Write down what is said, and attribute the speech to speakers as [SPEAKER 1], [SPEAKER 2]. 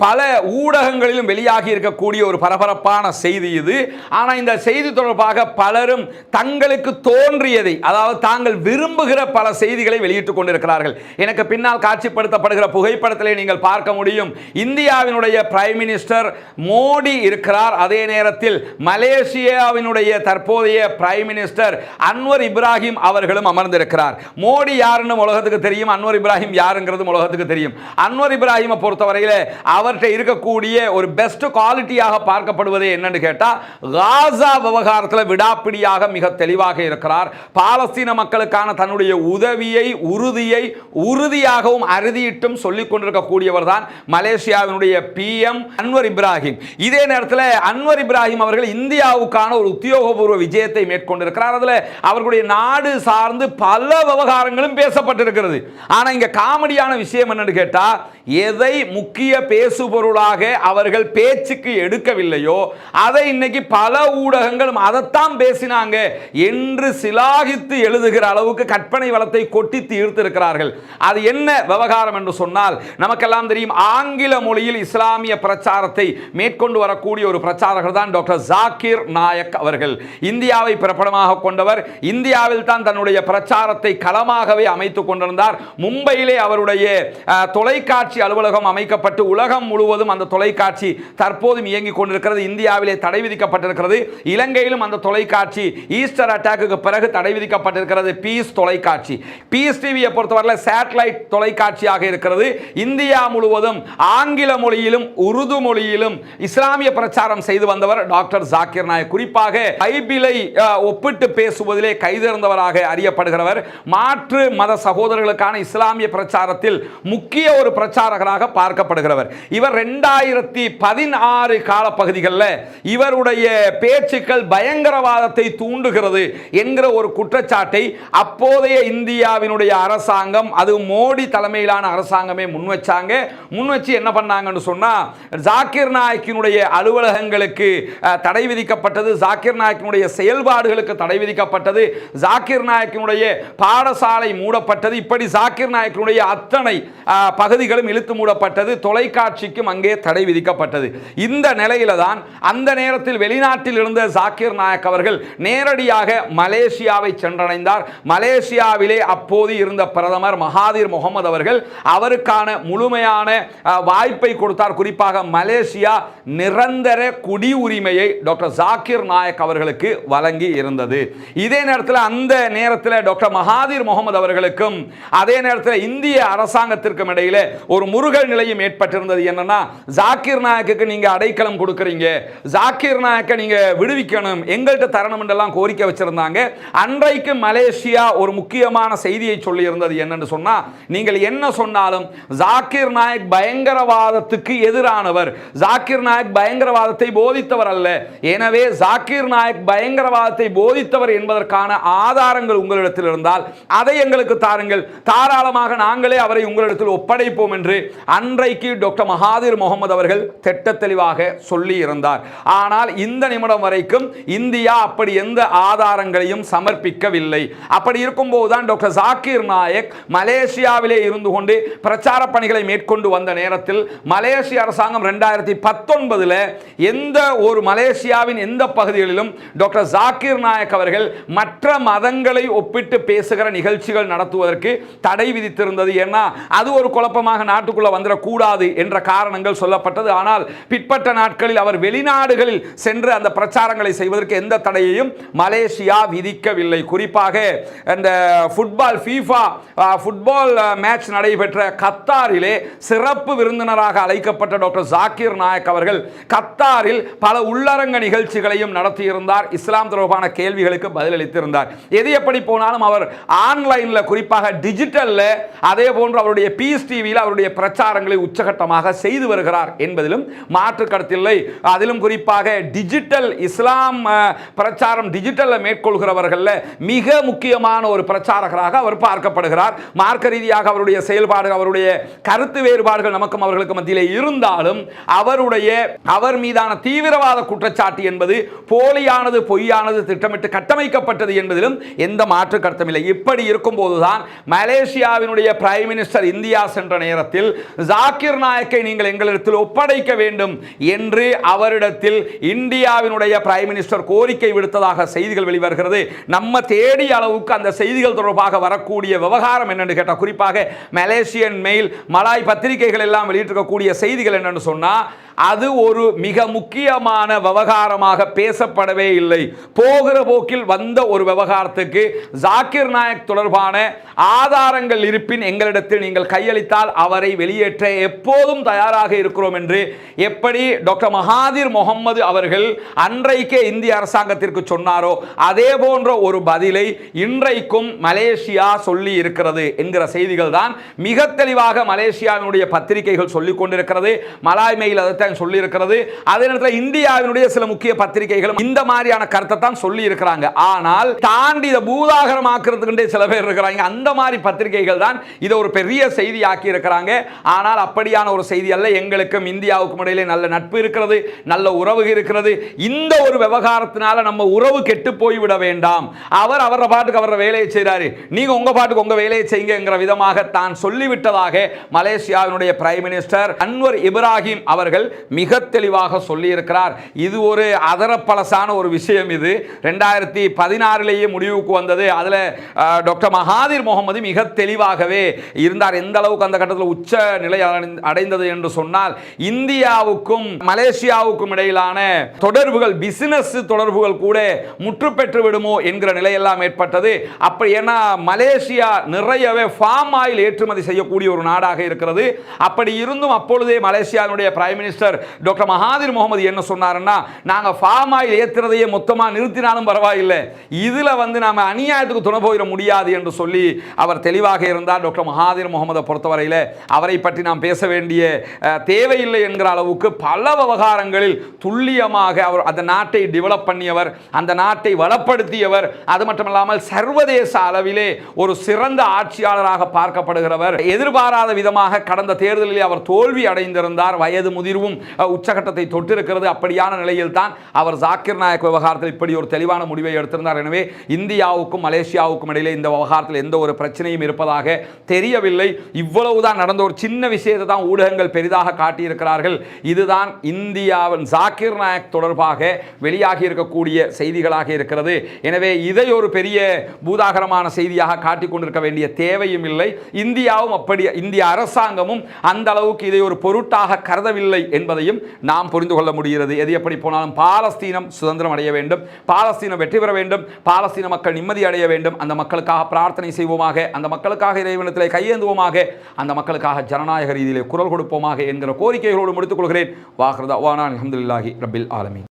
[SPEAKER 1] பல ஊடகங்களிலும் வெளியாகி இருக்கக்கூடிய ஒரு பரபரப்பான செய்தி இது. ஆனால் இந்த செய்தி தொடர்பாக பலரும் தங்களுக்கு தோன்றியதை அதாவது தாங்கள் விரும்புகிற பல செய்திகளை வெளியிட்டுக் கொண்டிருக்கிறார்கள். எனக்கு பின்னால் காட்சிப்படுத்தப்படுகிற புகைப்படத்திலே நீங்கள் பார்க்க முடியும் இந்தியாவினுடைய பிரைம் மினிஸ்டர் மோடி இருக்கிறார். அதே நேரத்தில் மலேசியாவினுடைய தற்போதைய பிரைம் மினிஸ்டர் அன்வர் இப்ராஹிம் அவர்களும் அமர்ந்திருக்கிறார். மோடி யாருன்னு உலகத்துக்கு தெரியும் அன்வர் இப்ராஹிம் யாருங்கிறது உலகத்துக்கு தெரியும். அன்வர் இப்ராஹிமை பொறுத்தவரையில் அவர்கிட்ட இருக்கக்கூடிய ஒரு பெஸ்ட் குவாலிட்டியாக பார்க்கப்படுவது என்னன்னு கேட்டால் காசா விவகாரத்தில் விடாப்பிடியாக மிக தெளிவாக இருக்கிறார். பாலஸ்தீன மக்களுக்கான தன்னுடைய உதவியை உறுதியை உறுதியாகவும் அறுதியிட்டும் சொல்லிக் கொண்டிருக்கக்கூடியவர் தான் மலேசியாவினுடைய பிஎம் அன்வர் இப்ராஹிம். இதே நேரத்தில் அன்வர் இப்ராஹிம் அவர்கள் இந்தியாவுக்கான ஒரு உத்தியோகபூர்வ விஜயத்தை மேற்கொண்டிருக்கிறார். அதில் அவர்களுடைய நாடு சார்ந்து பல விவகாரங்களும் பேசப்பட்டிருக்கிறது. ஆனால் இங்கே காமெடியான விஷயம் என்னன்னு கேட்டால் எதை முக்கிய பேசுபொருளாக அவர்கள் பேச்சுக்கு எடுக்கவில்லையோ அதை இன்னைக்கு பல ஊடகங்களும் அதைத்தான் பேசினாங்க என்று சிலாகித்து எழுதுகிற அளவுக்கு கற்பனை வளத்தை கொட்டி தீர்த்திருக்கிறார்கள். அது என்ன விவகாரம் என்று சொன்னால் நமக்கெல்லாம் தெரியும் ஆங்கில மொழியில் இஸ்லாமிய பிரச்சாரத்தை மேற்கொண்டு வரக்கூடிய ஒரு பிரச்சாரகர் தான் டாக்டர் ஜாக்கிர் நாயக் அவர்கள். இந்தியாவை பிரபலமாக கொண்டவர் இந்தியாவில் தான் தன்னுடைய பிரச்சாரத்தை களமாகவே அமைத்துக் கொண்டிருந்தார். மும்பையிலே அவருடைய தொலைக்காட்சி தொலைக்காட்சி அலுவலகம் அமைக்கப்பட்டு உலகம் முழுவதும் அந்த தொலைக்காட்சி தற்போதும் இயங்கிக் கொண்டிருக்கிறது. இந்தியாவிலே தடை விதிக்கப்பட்டிருக்கிறது. இலங்கையிலும் அந்த தொலைக்காட்சி ஈஸ்டர் அட்டாக்கு பிறகு தடை விதிக்கப்பட்டிருக்கிறது. பீஸ் தொலைக்காட்சி. பீஸ் டிவியை பொறுத்தவரையில் சேட்டலைட் தொலைக்காட்சியாக இருக்கிறது. இந்தியா முழுவதும் ஆங்கில மொழியிலும் உருது மொழியிலும் இஸ்லாமிய பிரச்சாரம் செய்து வந்தவர் டாக்டர் ஜாக்கிர் நாயக். குறிப்பாக பைபிளை ஒப்பிட்டு பேசுவதிலே கைதிறந்தவராக அறியப்படுகிறவர். மாற்று மத சகோதரர்களுக்கான இஸ்லாமிய பிரச்சாரத்தில் முக்கிய ஒரு பிரச்சாரகராக பார்க்கப்படுகிறவர். இவர் ரெண்டாயிரத்தி பதினாறு காலப்பகுதிகளில் இவருடைய பேச்சுக்கள் பயங்கரவாதத்தை தூண்டுகிறது என்கிற ஒரு குற்றச்சாட்டை அப்போதைய இந்தியாவினுடைய அரசாங்கம் அது மோடி தலைமையிலான அரசாங்கமே முன்வச்சாங்க முன்வச்சு என்ன பண்ணாங்கன்னு சொன்னால் ஜாக்கிர் நாயக்கினுடைய அலுவலகங்களுக்கு தடை விதிக்கப்பட்டது ஜாக்கிர் நாயக்கினுடைய செயல்பாடுகளுக்கு தடை விதிக்கப்பட்டது ஜாக்கிர் நாயக்கினுடைய பாடசாலை மூடப்பட்டது இப்படி ஜாக்கிர் நாயக்கினுடைய அத்தனை பகுதிகளும் இழுத்து மூடப்பட்டது தொலைக்காட்சிக்கும் அங்கே தடை விதிக்கப்பட்டது. இந்த நிலையில தான் அந்த நேரத்தில் வெளிநாட்டில் இருந்த ஜாக்கிர் நாயக் அவர்கள் நேரடியாக மலேசியாவை சென்றடைந்தார். மலேசியாவிலே அப்போது இருந்த பிரதமர் மகாதீர் முகமது அவர்கள் அவருக்கான முழுமையான வாய்ப்பை கொடுத்தார். குறிப்பாக மலேசியா நிரந்தர குடியுரிமையை டாக்டர் ஜாக்கிர் நாயக் அவர்களுக்கு வழங்கி இருந்தது. இதே நேரத்தில் அந்த நேரத்தில் டாக்டர் மகாதீர் முகமது அவர்களுக்கும் அதே நேரத்தில் இந்திய அரசாங்கத்திற்கும் இடையில ஒரு முருகல் நிலையும் ஏற்பட்டிருந்தது என்னன்னா ஜாக்கிர் நாயக்குக்கு நீங்க அடைக்கலம் கொடுக்குறீங்க. ஜாக்கிர் நாயக்கை நீங்க விடுவிக்கணும். எங்கள்கிட்ட தரணும் என்றெல்லாம் கோரிக்கை வச்சிருந்தாங்க. அன்றைக்கு மலேசியா ஒரு முக்கியமான செய்தியை சொல்லி இருந்தது என்னன்னு சொன்னா நீங்கள் என்ன சொன்னாலும் ஜாக்கிர் நாயக் பயங்கரவாதத்துக்கு எதிரானவர். ஜாக்கிர் நாயக் பயங்கரவாதத்தை போதித்தவர் அல்ல. எனவே ஜாக்கிர் நாயக் பயங்கரவாதத்தை போதித்தவர் என்பதற்கான ஆதாரங்கள் உங்களிடத்தில் இருந்தால் அதை எங்களுக்கு தாருங்கள். தாராளமாக நாங்களே அவரை உங்களிடத்தில் ஒப்படைப்போம் என்று என்று அன்றைக்கு டாக்டர் மகாதீர் முகமது அவர்கள் திட்ட தெளிவாக சொல்லி இருந்தார் ஆனால் இந்த நிமிடம் வரைக்கும் இந்தியா அப்படி எந்த ஆதாரங்களையும் சமர்ப்பிக்கவில்லை. அப்படி இருக்கும்போது தான் டாக்டர் ஜாக்கிர் நாயக் மலேசியாவிலே இருந்து கொண்டு பிரச்சார பணிகளை மேற்கொண்டு வந்த நேரத்தில் மலேசிய அரசாங்கம் ரெண்டாயிரத்தி பத்தொன்பதில் எந்த ஒரு மலேசியாவின் எந்த பகுதிகளிலும் டாக்டர் ஜாக்கிர் நாயக் அவர்கள் மற்ற மதங்களை ஒப்பிட்டு பேசுகிற நிகழ்ச்சிகள் நடத்துவதற்கு தடை விதித்திருந்தது. ஏன்னா அது ஒரு குழப்பமாக நாட்டுக்குள்ள வந்துடக்கூடாது என்ற காரணங்கள் சொல்லப்பட்டது. ஆனால் பிற்பட்ட நாட்களில் அவர் வெளிநாடுகளில் சென்று அந்த பிரச்சாரங்களை செய்வதற்கு எந்த தடையையும் மலேசியா விதிக்கவில்லை. குறிப்பாக அந்த ஃபுட்பால் ஃபீஃபா ஃபுட்பால் மேட்ச் நடைபெற்ற கத்தாரிலே சிறப்பு விருந்தினராக அழைக்கப்பட்ட டாக்டர் ஜாக்கிர் நாயக் அவர்கள் கத்தாரில் பல உள்ளரங்க நிகழ்ச்சிகளையும் நடத்தியிருந்தார். இஸ்லாம் தொடர்பான கேள்விகளுக்கு பதிலளித்திருந்தார். எது எப்படி போனாலும் அவர் ஆன்லைனில் குறிப்பாக டிஜிட்டலில் அதே போன்று அவருடைய பீஸ் டிவியில் அவருடைய பிரச்சாரங்களை உச்சகட்டமாக செய்து வருகிறார் என்பதிலும் மாற்று கருத்தில்லை. அதிலும் குறிப்பாக டிஜிட்டல் இஸ்லாம் பிரச்சாரம் டிஜிட்டலில் மேற்கொள்கிறவர்களில் மிக முக்கியமான ஒரு பிரச்சாரகராக அவர் பார்க்கப்படுகிறார். மார்க்க ரீதியாக அவருடைய செயல்பாடு அவருடைய கருத்து வேறுபாடுகள் நமக்கும் அவர்களுக்கு மத்தியில் இருந்தாலும் அவருடைய அவர் மீதான தீவிரவாத குற்றச்சாட்டு என்பது போலியானது பொய்யானது திட்டமிட்டு கட்டமைக்கப்பட்டது என்பதிலும் எந்த மாற்று கருத்தும் இல்லை. இப்படி இருக்கும்போதுதான் மலேசியாவினுடைய பிரைம் மினிஸ்டர் இந்தியா சென்ற நேரத்தில் சொல்கிறார்கள் ஜாக்கிர் நாயக்கை நீங்கள் எங்களிடத்தில் ஒப்படைக்க வேண்டும் என்று அவரிடத்தில் இந்தியாவினுடைய பிரைம் மினிஸ்டர் கோரிக்கை விடுத்ததாக செய்திகள் வெளிவருகிறது. நம்ம தேடிய அளவுக்கு அந்த செய்திகள் தொடர்பாக வரக்கூடிய விவகாரம் என்னென்னு கேட்டால் குறிப்பாக மலேசியன் மெயில் மலாய் பத்திரிகைகள் எல்லாம் வெளியிட்டிருக்கக்கூடிய செய்திகள் என்னன்னு சொன்னால் அது ஒரு மிக முக்கியமான விவகாரமாக பேசப்படவே இல்லை. போகிற போக்கில் வந்த ஒரு விவகாரத்துக்கு ஜாக்கிர் நாயக் தொடர்பான ஆதாரங்கள் இருப்பின் எங்களிடத்தில் நீங்கள் கையளித்தால் அவர் அவரை வெளியேற்ற எப்போதும் தயாராக இருக்கிறோம் என்று எப்படி டாக்டர் மகாதிர் முகமது அவர்கள் அன்றைக்கே இந்திய அரசாங்கத்திற்கு சொன்னாரோ அதே போன்ற ஒரு பதிலை இன்றைக்கும் மலேசியா சொல்லி இருக்கிறது என்கிற செய்திகள் தான் மிக தெளிவாக மலேசியாவினுடைய பத்திரிகைகள் சொல்லிக் கொண்டிருக்கிறது. மலாய் மெயில் அதைத்தான் சொல்லியிருக்கிறது அதே நேரத்தில் இந்தியாவினுடைய சில முக்கிய பத்திரிகைகளும் இந்த மாதிரியான கருத்தை தான் சொல்லி இருக்கிறாங்க. ஆனால் தாண்டி இதை பூதாகரமாக்குறதுக்கு சில பேர் இருக்கிறாங்க. அந்த மாதிரி பத்திரிகைகள் தான் இதை ஒரு பெரிய செய்தி ஆக்கி இருக்கிறாங்க ஆனால் அப்படியான ஒரு செய்தி அல்ல. எங்களுக்கும் இந்தியாவுக்கும் இடையிலே நல்ல நட்பு இருக்கிறது நல்ல உறவு இருக்கிறது. இந்த ஒரு விவகாரத்தினால நம்ம உறவு கெட்டு போய்விட வேண்டாம். அவர் அவர பாட்டுக்கு அவர வேலையை செய்கிறாரு நீங்கள் உங்க பாட்டுக்கு உங்கள் வேலையை செய்யுங்கிற விதமாக தான் சொல்லிவிட்டதாக மலேசியாவினுடைய பிரைம் மினிஸ்டர் அன்வர் இப்ராஹிம் அவர்கள் மிக தெளிவாக சொல்லியிருக்கிறார். இது ஒரு அதரப்பலசான ஒரு விஷயம் இது. ரெண்டாயிரத்தி பதினாறிலேயே முடிவுக்கு வந்தது. அதில் டாக்டர் மகாதிர் முகமது மிக தெளிவாகவே இருந்தார். எந்த அளவுக்கு அந்த கட்டத்தில் உச்ச நிலை அடைந்த- அடைந்தது என்று சொன்னால் இந்தியாவுக்கும் மலேசியாவுக்கும் இடையிலான தொடர்புகள் பிசினஸ் தொடர்புகள் கூட முற்று பெற்று விடுமோ என்கிற நிலையெல்லாம் ஏற்பட்டது. அப்படி ஏன்னா மலேசியா நிறையவே ஃபார்ம் ஆயில் ஏற்றுமதி செய்யக்கூடிய ஒரு நாடாக இருக்கிறது. அப்படி இருந்தும் அப்பொழுதே மலேசியாவினுடைய prime minister doctor Mahathir Mohamad என்ன சொன்னாருன்னா நாங்கள் ஃபார்ம் ஆயில் ஏற்றுறதையே மொத்தமாக நிறுத்தினாலும் பரவாயில்லை. இதில் வந்து நாம் அநியாயத்துக்கு துணை போயிட முடியாது என்று சொல்லி அவர் தெளிவாக இருந்தார். டாக்டர் மகாதிர் முகமதை பொறுத்தவரையில் அவரை பற்றி நாம் பேச வேண்டிய தேவையில்லை என்கிற அளவுக்கு பல விவகாரங்களில் துல்லியமாக அவர் அந்த நாட்டை டெவலப் பண்ணியவர் அந்த நாட்டை வளப்படுத்தியவர் அது மட்டுமல்லாமல் சர்வதேச அளவிலே ஒரு சிறந்த ஆட்சியாளராக பார்க்கப்படுகிறவர். எதிர்பாராத விதமாக கடந்த தேர்தலில் அவர் தோல்வி அடைந்திருந்தார். வயது முதிர்வும் உச்சகட்டத்தை தொட்டிருக்கிறது. அப்படியான நிலையில் தான் அவர் ஜாக்கிர் நாயக் விவகாரத்தில் இப்படி ஒரு தெளிவான முடிவை எடுத்திருந்தார். எனவே இந்தியாவுக்கும் மலேசியாவுக்கும் இடையிலே இந்த விவகாரத்தில் எந்த ஒரு பிரச்சனையும் இருப்பதாக தெரியவில்லை. இவ்வளவுதான் நடந்த ஒரு சின்ன விஷயத்தை தான் ஊடகங்கள் பெரிதாக காட்டியிருக்கிறார்கள். இதுதான் இந்தியாவின் ஜாக்கிர் நாயக் தொடர்பாக வெளியாகி இருக்கக்கூடிய செய்திகளாக இருக்கிறது. எனவே இதை ஒரு பெரிய பூதாகரமான செய்தியாக காட்டிக் கொண்டிருக்க வேண்டிய தேவையும் இல்லை. இந்தியாவும் அப்படி இந்திய அரசாங்கமும் அந்த அளவுக்கு இதை ஒரு பொருட்டாக கருதவில்லை என்பதையும் நாம் புரிந்து கொள்ள முடிகிறது. எது எப்படி போனாலும் பாலஸ்தீனம் சுதந்திரம் அடைய வேண்டும். பாலஸ்தீனம் வெற்றி பெற வேண்டும். பாலஸ்தீன மக்கள் நிம்மதி அடைய வேண்டும். அந்த மக்களுக்காக பிரார்த்தனை செய்வோமாக. அந்த மக்களுக்காக இறைவனத்தில் கையேந்துவோமாக. அந்த மக்களுக்காக ஜனநாயக ரீதியிலே குரல் கொடுப்போமாக என்கிற கோரிக்கைகளோடு முடித்துக் கொள்கிறேன். வாஹ்ரதா வானான் அஹமதுல்லாஹி ரபில் ஆலமி